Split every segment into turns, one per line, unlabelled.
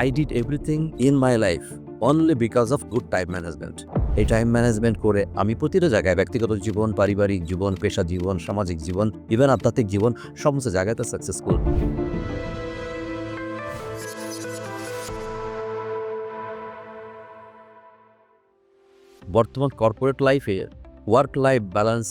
I did everything in my life only because of good time management এই time management করে আমি প্রতিটা জায়গায় ব্যক্তিগত জীবন, পারিবারিক জীবন, পেশা জীবন, সামাজিক জীবন ইভেন আধ্যাত্মিক জীবন, সমস্ত জায়গাতে সাকসেসফুল বর্তমান কর্পোরেট লাইফে ওয়ার্ক লাইফ ব্যালেন্স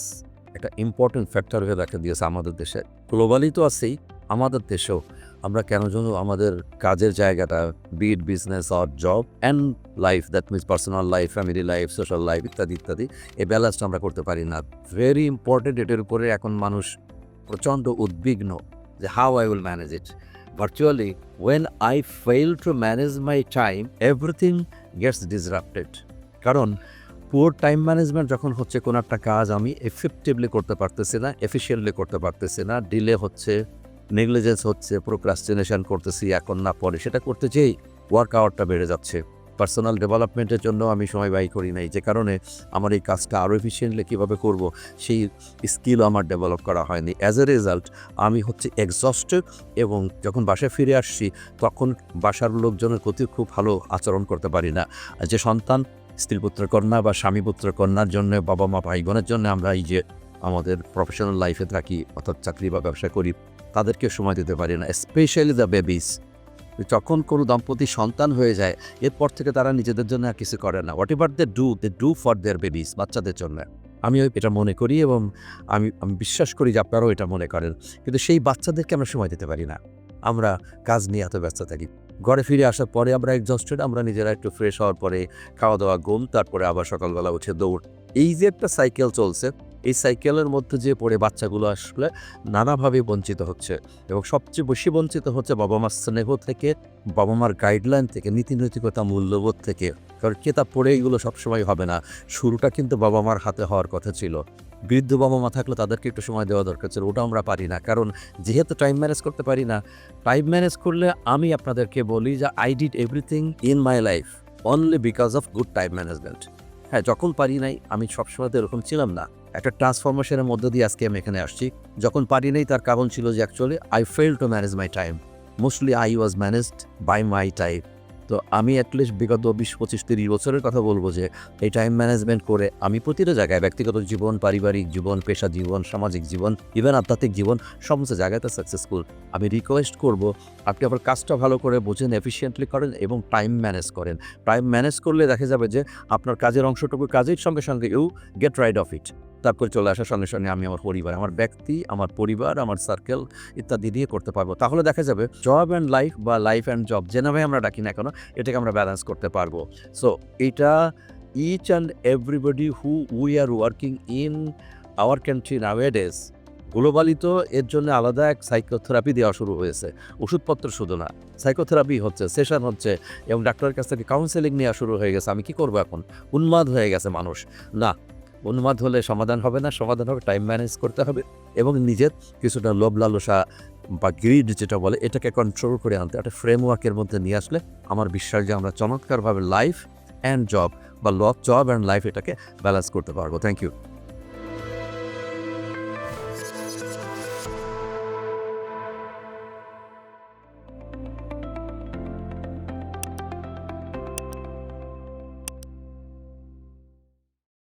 একটা ইম্পর্টেন্ট ফ্যাক্টর হয়ে দেখা দিয়েছে আমাদের দেশে। গ্লোবালি তো আছেই, আমাদের দেশেও আমরা কেন যেন আমাদের কাজের জায়গাটা be it business or job and life that means personal life family life social life ইত্যাদি ইত্যাদি, এই ব্যালেন্সটা আমরা করতে পারি না। ভেরি ইম্পর্টেন্ট এটার উপরে এখন মানুষ প্রচণ্ড উদ্বিগ্ন যে how I will manage it virtually when I fail to manage my time everything gets disrupted কারণ পুয়ার টাইম ম্যানেজমেন্ট যখন হচ্ছে কোনো একটা কাজ আমি এফেক্টিভলি করতে পারতেছি না এফিসিয়েন্টলি করতে পারতেছি না ডিলে হচ্ছে নেগলিজেন্স হচ্ছে প্রোক্রাস্টিনেশন করতেছি, এখন না পরে। সেটা করতে যেই ওয়ার্ক আওয়ারটা বেড়ে যাচ্ছে। পার্সোনাল ডেভেলপমেন্টের জন্য আমি সময় ব্যয় করি নাই। যে কারণে আমার এই কাজটা আরও এফিসিয়েন্টলি কীভাবে করব, সেই স্কিল আমার ডেভেলপ করা হয়নি। অ্যাজ এ রেজাল্ট আমি হচ্ছে এক্সস্টেড এবং যখন বাসায় ফিরে আসছি, তখন বাসার লোকজনের প্রতি খুব ভালো আচরণ করতে পারি না। যে সন্তান, স্ত্রী পুত্র কন্যা বা স্বামী পুত্র কন্যার জন্য বাবা মা ভাই বোনের জন্য আমরা এই যে আমাদের প্রফেশনাল লাইফে থাকি, অর্থাৎ চাকরি বা ব্যবসা করি তাদেরকে সময় দিতে পারি না স্পেশালি দ্য বেবিস যখন কোনো দম্পতি সন্তান হয়ে যায়, এরপর থেকে তারা নিজেদের জন্য আর কিছু করে না। Whatever they do they do for their babies বাচ্চাদের জন্য। আমিও এটা মনে করি এবং আমি আমি বিশ্বাস করি যে আপনারাও এটা মনে করেন। কিন্তু সেই বাচ্চাদেরকে আমরা সময় দিতে পারি না। আমরা কাজ নিয়ে এত ব্যস্ত থাকি। ঘরে ফিরে আসার পরে আমরা এক্সস্টেড আমরা নিজেরা একটু ফ্রেশ হওয়ার পরে খাওয়া দাওয়া ঘুম, তারপরে আবার সকালবেলা উঠে দৌড়। এই যে একটা সাইকেল চলছে এই সাইকেলের মধ্যে যে পড়ে বাচ্চাগুলো আসলে নানাভাবে বঞ্চিত হচ্ছে এবং সবচেয়ে বেশি বঞ্চিত হচ্ছে বাবা মার স্নেহ থেকে বাবা মার গাইডলাইন থেকে নীতি নৈতিকতা মূল্যবোধ থেকে। কারণ কেতাব পড়ে এগুলো সবসময় হবে না। শুরুটা কিন্তু বাবা মার হাতে হওয়ার কথা ছিল। বৃদ্ধ বাবা মা থাকলে তাদেরকে একটু সময় দেওয়া দরকার ছিল, ওটা আমরা পারি না। কারণ যেহেতু টাইম ম্যানেজ করতে পারি না টাইম ম্যানেজ করলে আমি আপনাদেরকে বলি যে I did everything in my life only because of good time management হ্যাঁ যখন পারি নাই, আমি সবসময় তো এরকম ছিলাম না। একটা ট্রান্সফরমেশনের মধ্য দিয়ে আজকে আমি এখানে আসছি। যখন পারি নাই, তার কারণ ছিল যে actually I fail to manage my time mostly I was managed by my time তো আমি অ্যাটলিস্ট বিগত বিশ, পঁচিশ, তিরিশ বছরের কথা বলব যে, এই টাইম ম্যানেজমেন্ট করে আমি প্রতিটা জায়গায়, ব্যক্তিগত জীবন, পারিবারিক জীবন, পেশা জীবন, সামাজিক জীবন ইভেন আধ্যাত্মিক জীবন, সমস্ত জায়গাতে সাকসেসফুল আমি রিকোয়েস্ট করব, আপনি আবার কাজটা ভালো করে বোঝেন এফিসিয়েন্টলি করেন এবং টাইম ম্যানেজ করেন। টাইম ম্যানেজ করলে দেখা যাবে যে, আপনার কাজের অংশটুকু কাজের সঙ্গে সঙ্গে you get rid of it তারপরে চলে আসার সঙ্গে সঙ্গে আমি আমার পরিবার, আমার ব্যক্তি, আমার পরিবার, আমার সার্কেল ইত্যাদি দিয়ে করতে পারব। তাহলে দেখা যাবে জব অ্যান্ড লাইফ বা লাইফ অ্যান্ড জব যেভাবে আমরা ডাকি না কেন, এটাকে আমরা ব্যালেন্স করতে পারব। সো এটা each and everybody who we are working in our country nowadays globally তো এর জন্য আলাদা এক সাইকোথেরাপি দেওয়া শুরু হয়েছে। ওষুধপত্র শুধু না সাইকোথেরাপি হচ্ছে সেশন হচ্ছে এবং ডাক্তারের কাছ থেকে কাউন্সেলিং নেওয়া শুরু হয়ে গেছে। আমি কি করব এখন? উন্মাদ হয়ে গেছে মানুষ। না উন্মাদ হলে সমাধান হবে না, সমাধান হবে টাইম ম্যানেজ করতে হবে এবং নিজের কিছুটা লোভ লালসা বা গ্রিড যেটা বলে, এটাকে কন্ট্রোল করে আনতে একটা ফ্রেমওয়ার্কের মধ্যে নিয়ে আসলে আমার বিশ্বাস যে আমরা চমৎকারভাবে লাইফ অ্যান্ড জব বা লভ জব অ্যান্ড লাইফ এটাকে ব্যালেন্স করতে পারব। Thank you